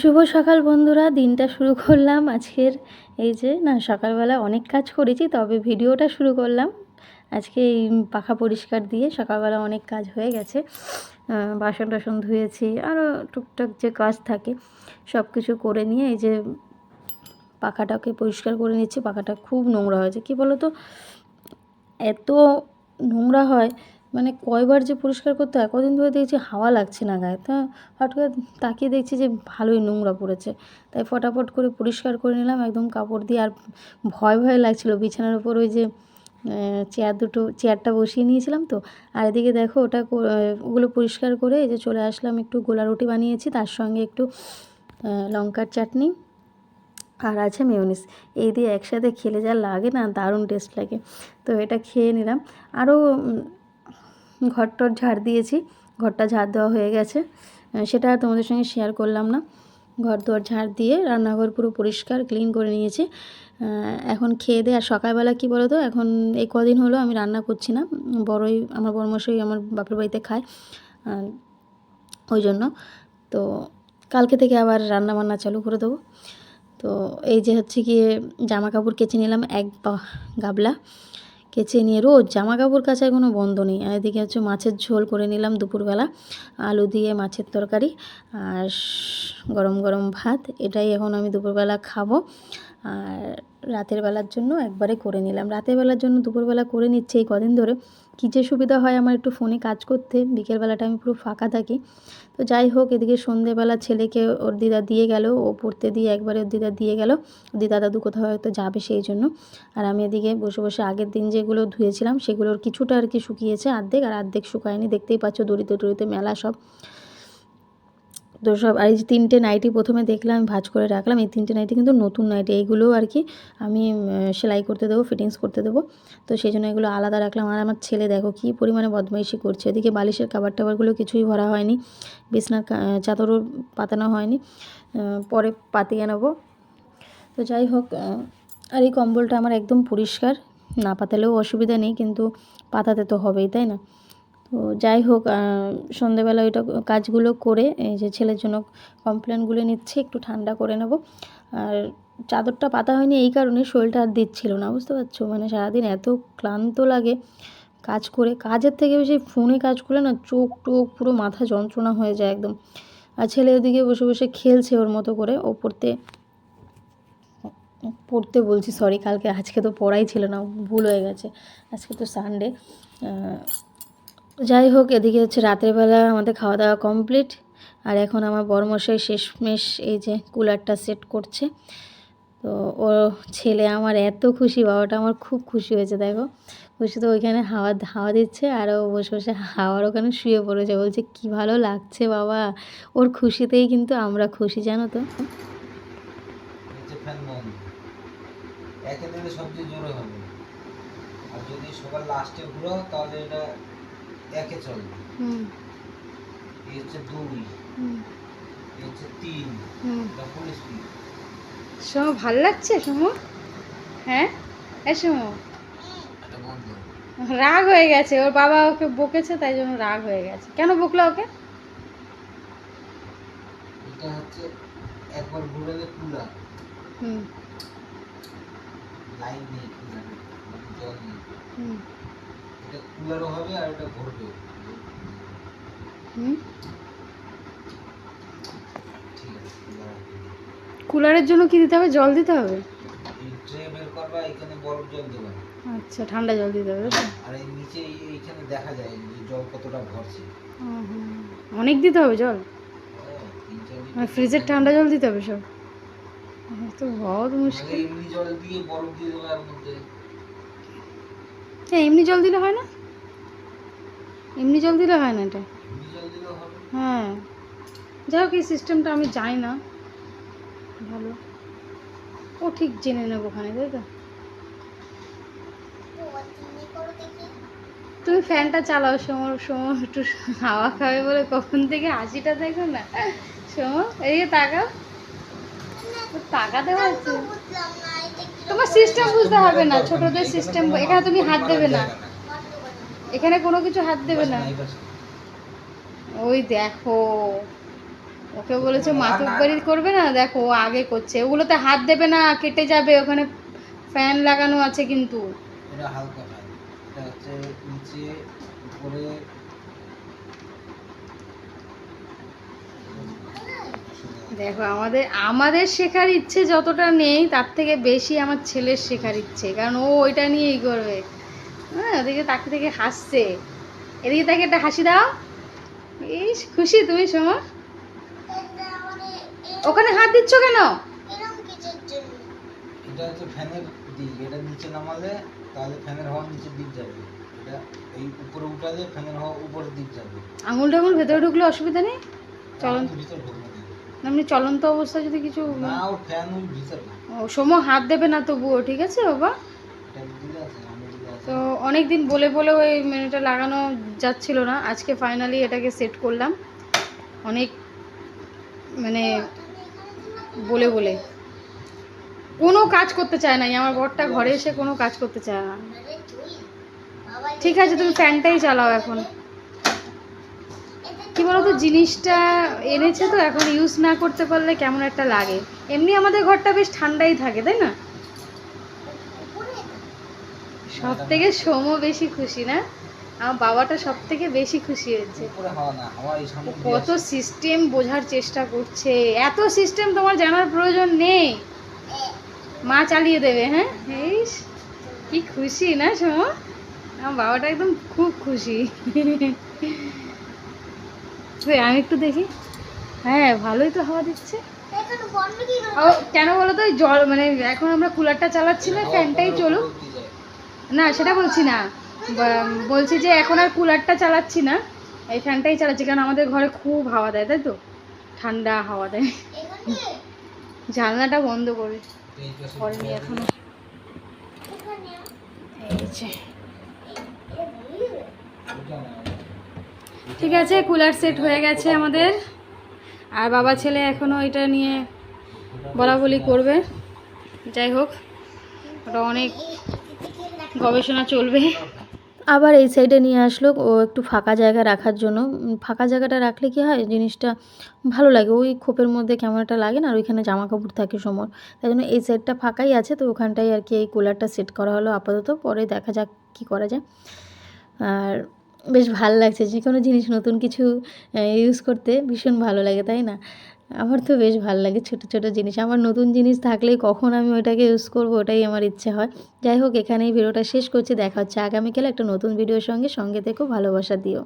শুভ সকাল বন্ধুরা, দিনটা শুরু করলাম আজকের এই যে, না, সকালবেলা অনেক কাজ করেছি, তবে ভিডিওটা শুরু করলাম। আজকে এই পাখা পরিষ্কার দিয়ে সকালবেলা অনেক কাজ হয়ে গেছে। বাসন টাসন ধুয়েছি আরও টুকটাক যে কাজ থাকে সব কিছু করে নিয়ে এই যে পাখাটাকে পরিষ্কার করে নিচ্ছি, পাখাটা খুব নোংরা হয়েছে। কি বলো তো এত নোংরা হয় মানে কয়বার যে পরিষ্কার করতে হয়, কদিন ধরে দেখছি হাওয়া লাগছে না গায়ে। তা হঠাৎ করে তাকিয়ে দেখছি যে ভালোই নোংরা পড়েছে। তাই ফটাফট করে পরিষ্কার করে নিলাম, একদম কাপড় দিয়ে। আর ভয় ভয় লাগছিল বিছানার উপর ওই যে চেয়ার দুটো, চেয়ারটা বসিয়ে নিয়েছিলাম তো। আর এদিকে দেখো ওটা ওগুলো পরিষ্কার করে যে চলে আসলাম, একটু গোলা রুটি বানিয়েছি, তার সঙ্গে একটু লঙ্কার চাটনি। আর আছে মেয়োনিজ এই দিয়ে একসাথে খেলে যা লাগে না, দারুণ টেস্ট লাগে। তো এটা খেয়ে নিলাম। আরও ঘরটর ঝাড় দিয়েছি, ঘরটা ঝাড় দেওয়া হয়ে গেছে। সেটা তোমাদের সঙ্গে শেয়ার করলাম না। ঘর দুয়ার ঝাড় দিয়ে রান্নাঘর পুরো পরিষ্কার ক্লিন করে নিয়েছি। এখন খেয়ে দিয়ে, আর সকালবেলা কী বলো তো এখন এই কদিন হলো আমি রান্না করছি না। বড়ই, আমার বড়মশাই আমার বাপের বাড়িতে খায় ওই জন্য। তো কালকে থেকে আবার রান্না বান্না চালু করে দেবো। তো এই যে হচ্ছে গিয়ে জামা কাপড় কেচে নিলাম, এক গাবলা। কেচে নিয়ে রোজ জামা কাপড় কাচার কোনো বন্ধ নেই। আর এদিকে হচ্ছে মাছের ঝোল করে নিলাম দুপুরবেলা, আলু দিয়ে মাছের তরকারি আর গরম গরম ভাত, এটাই এখন আমি দুপুরবেলা খাব। আর রাতের বেলার জন্য একবারে করে নিলাম। রাতের বেলার জন্য দুপুরবেলা করে নিচ্ছে। এই কদিন ধরে কী যে সুবিধা হয় আমার একটু ফোনে কাজ করতে, বিকেলবেলাটা আমি পুরো ফাঁকা থাকি। তো যাই হোক, এদিকে সন্ধেবেলা ছেলেকে ওর দিদা দিয়ে গেল, ও পড়তে দিয়ে একবারে ওর দিদা দিয়ে গেল। দিদা দাদু কোথাও হয়তো যাবে সেই জন্য। আর আমি এদিকে বসে বসে আগের দিন যেগুলো ধুয়েছিলাম সেগুলোর কিছুটা আর কি শুকিয়েছে অর্ধেক, আর অর্ধেক শুকায়নি। দেখতেই পাচ্ছ দড়িতে দরিদ্র মেলা সব। তো সব, আর এই যে তিনটে নাইটি প্রথমে দেখলাম ভাঁজ করে রাখলাম, এই তিনটে নাইটি কিন্তু নতুন নাইটি এইগুলো আর কি আমি সেলাই করতে দেবো ফিটিংস করতে দেবো। তো সেই জন্য এগুলো আলাদা রাখলাম। আর আমার ছেলে দেখো কী পরিমাণে বদমাইশি করছে। এদিকে বালিশের কাবার টাবারগুলো কিছুই ভরা হয়নি, বিছনার চাদরও পাতানো হয়নি পরে পাতিয়ে নেব তো যাই হোক আর এই কম্বলটা আমার একদম পরিষ্কার, না পাতালেও অসুবিধা নেই, কিন্তু পাতাতে তো হবেই, তাই না? তো যাই হোক সন্ধেবেলা ওইটা কাজগুলো করে এই যে ছেলের জন্য কমপ্লেনগুলো নিচ্ছি, একটু ঠান্ডা করে নেব। আর চাদরটা পাতা হয়নি এই কারণে শরীরটা আর দিচ্ছিল না, বুঝতে পারছ? মানে সারাদিন এত ক্লান্ত লাগে কাজ করে। কাজের থেকে বেশি ফোনে কাজ করলে না চোখ টোক পুরো মাথা যন্ত্রণা হয়ে যায় একদম। আর ছেলে ওদিকে বসে বসে খেলছে ওর মতো করে, ও পড়তে পড়তে বলছি সরি কালকে, আজকে তো পড়াই ছিল না, ভুল হয়ে গেছে। আজকে তো সানডে যাই হোক, এদিকে হচ্ছে রাতের বেলা আমাদের খাওয়া দাওয়া কমপ্লিট আর এখন আমার বড়মশাই শেষমেশ এই যে কুলারটা সেট করছে। তো ও ছেলে আমার এত খুশি, বাবাটা আমার খুব খুশি হয়েছে, দেখো। খুশি তো ওইখানে হাওয়া হাওয়া দিচ্ছে আর ও বসে বসে হাওয়ার ওখানে শুয়ে পড়েছে। বলছে, কি ভালো লাগছে বাবা। ওর খুশিতেই কিন্তু আমরা খুশি, জানো তো? সবচেয়ে জোরে হবে। আর যদি সবার লাস্টে ঘুরো তাহলে এটা একে চলবে এই হচ্ছে দুই। এই হচ্ছে তিন। স্পিড সোম ভালো লাগছে সোম? হ্যাঁ? এ সোম? রাগ হয়ে গেছে। ওর বাবা ওকে বকেছে তাই জন্য রাগ হয়ে গেছে। কেন বকলো ওকে? এটা হচ্ছে একবার ঘুরালে কুলার হুম। লাইন নেই জল নেই। হুম। এটা কুলারও হবে আর এটা কুলারের জন্য কি দিতে হবে? জল দিতে হবে? ট্রে বের করবা এখানে বরফ জল দেবা। আচ্ছা ঠান্ডা জল দিতে হবে আর এই নিচে এইখানে দেখা যায় যে জল কতটা ভরছে। অনেক দিতে হবে জল? হ্যাঁ, মানে ফ্রিজের ঠান্ডা জল দিতে হবে সব? তো বহুত নাহলে মুশকিল। এমনি জল দিয়ে বরফ দিয়ে দেবো এর মধ্যে হ্যাঁ এমনি জল দিলে হয় না? এমনি জল দিলে হয় না এটা? হ্যাঁ। যাই হোক, এই সিস্টেমটা আমি জানি না। ভালো। ও ঠিক জেনে নেব ওখানে, তাই তো? তুমি ফ্যানটা চালাও সময় সময় একটু হাওয়া খাবে বলে কখন থেকে হাসিটা দেখো না? সময় এই তাকাও। তাকাতে পারছি তোমার সিস্টেম বুঝতে হবে না, ছোটদের সিস্টেম এখানে তুমি হাত দেবে না। এখানে কোনো কিছু হাত দেবে না। ওই দেখো, ওকে বলেছে মাথক বাড়ি করবে না? দেখো আগে করছে। ওগুলোতে হাত দেবে না, কেটে যাবে, ওখানে ফ্যান লাগানো আছে কিন্তু। এটা হালকা এটা হচ্ছে নিচে, উপরে দেখো আমাদের আমাদের শেখার ইচ্ছে যতটা নেই তার থেকে বেশি আমার ছেলের শেখার ইচ্ছে কারণ ও ওইটা নিয়েই করবে। হ্যাঁ ওদিকে তাকে থেকে হাসছে। এদিকে তাকে একটা হাসি দাও। ইস খুশি তুমি সময় ওখানে হাত দিচ্ছ কেন? এটা হচ্ছে ফ্যানের দিক এটা নিচে নামালে তাহলে ফ্যানের হাওয়া নিচের দিক যাবে। এটা এই উপরে উঠালে ফ্যানের হাওয়া উপরের দিক যাবে। আঙুল টাঙুল ভেতরে ঢুকলে অসুবিধা নেই? ভিতর ঢুকবো। না। এমনি চলন্ত অবস্থা যদি কিছু ও ফ্যান ওই ভিতরে ও সম হাত দেবে না তবুও ঠিক আছে বাবা? তো অনেক দিন বলে বলে ওই মেনুটা লাগানো যাচ্ছিল না আজকে ফাইনালি এটাকে সেট করলাম। অনেক মানে বলে বলে। কোনো কাজ করতে চায় না আমার বরটা ঘরে এসে কোনো কাজ করতে চায় না। ঠিক আছে তুমি ফ্যানটাই চালাও এখন। কি বলতো, জিনিসটা এনেছে তো, এখন ইউজ না করতে পারলে কেমন একটা লাগে। এমনি আমাদের ঘরটা বেশ ঠান্ডাই থাকে, তাই না? সব থেকে সোম বেশি খুশি, না? আমার বাবাটা সব থেকে বেশি খুশি হয়েছে। এই কত সিস্টেম বোঝার চেষ্টা করছে। এত সিস্টেম তোমার জানার প্রয়োজন নেই। মা চালিয়ে দেবে হ্যাঁ? এইস কি খুশি, না সোম আমার বাবাটা একদম খুব খুশি। কই, আমি একটু দেখি। হ্যাঁ ভালোই তো হাওয়া দিচ্ছে। কেন বলো তো ওই জল মানে এখন আমরা কুলারটা চালাচ্ছি না ফ্যানটাই চলুক। না সেটা বলছি না। বলছি যে এখন আর কুলারটা চালাচ্ছি না এই ফ্যানটাই চালাচ্ছি কারণ আমাদের ঘরে খুব হাওয়া দেয় তাই তো? ঠান্ডা হাওয়া দেয়। জানলাটা বন্ধ করে করেনি এখনও। এই ঠিক আছে কুলার সেট হয়ে গেছে আমাদের। আর বাবা ছেলে এখনও এটা নিয়ে বলা বলি করবে। যাই হোক, ওটা অনেক গবেষণা চলবে। আবার এই সাইডে নিয়ে আসলো, ও একটু ফাঁকা জায়গা রাখার জন্য। ফাঁকা জায়গাটা রাখলে কি হয়, জিনিসটা ভালো লাগে। ওই খোপের মধ্যে কেমন একটা লাগে না, আর ওইখানে জামা কাপড় থাকে সময় তাই জন্য এই সাইডটা ফাঁকাই আছে, তো ওখানটায় আর কি এই কুলারটা সেট করা হলো আপাতত। পরে দেখা যাক কী করা যায়। আর বেশ ভালো লাগছে যে কোনো জিনিস নতুন কিছু ইউজ করতে ভীষণ ভালো লাগে, তাই না? আমার তো বেশ ভালো লাগে ছোটো ছোটো জিনিস। আমার নতুন জিনিস থাকলেই কখন আমি ওইটাকে ইউজ করব, ওটাই আমার ইচ্ছে হয়। যাই হোক, এখানেই ভিডিওটা শেষ করছি। দেখা হচ্ছে আগামীকাল একটা নতুন ভিডিওর সঙ্গে। সঙ্গে থেকেও ভালোবাসা দিও।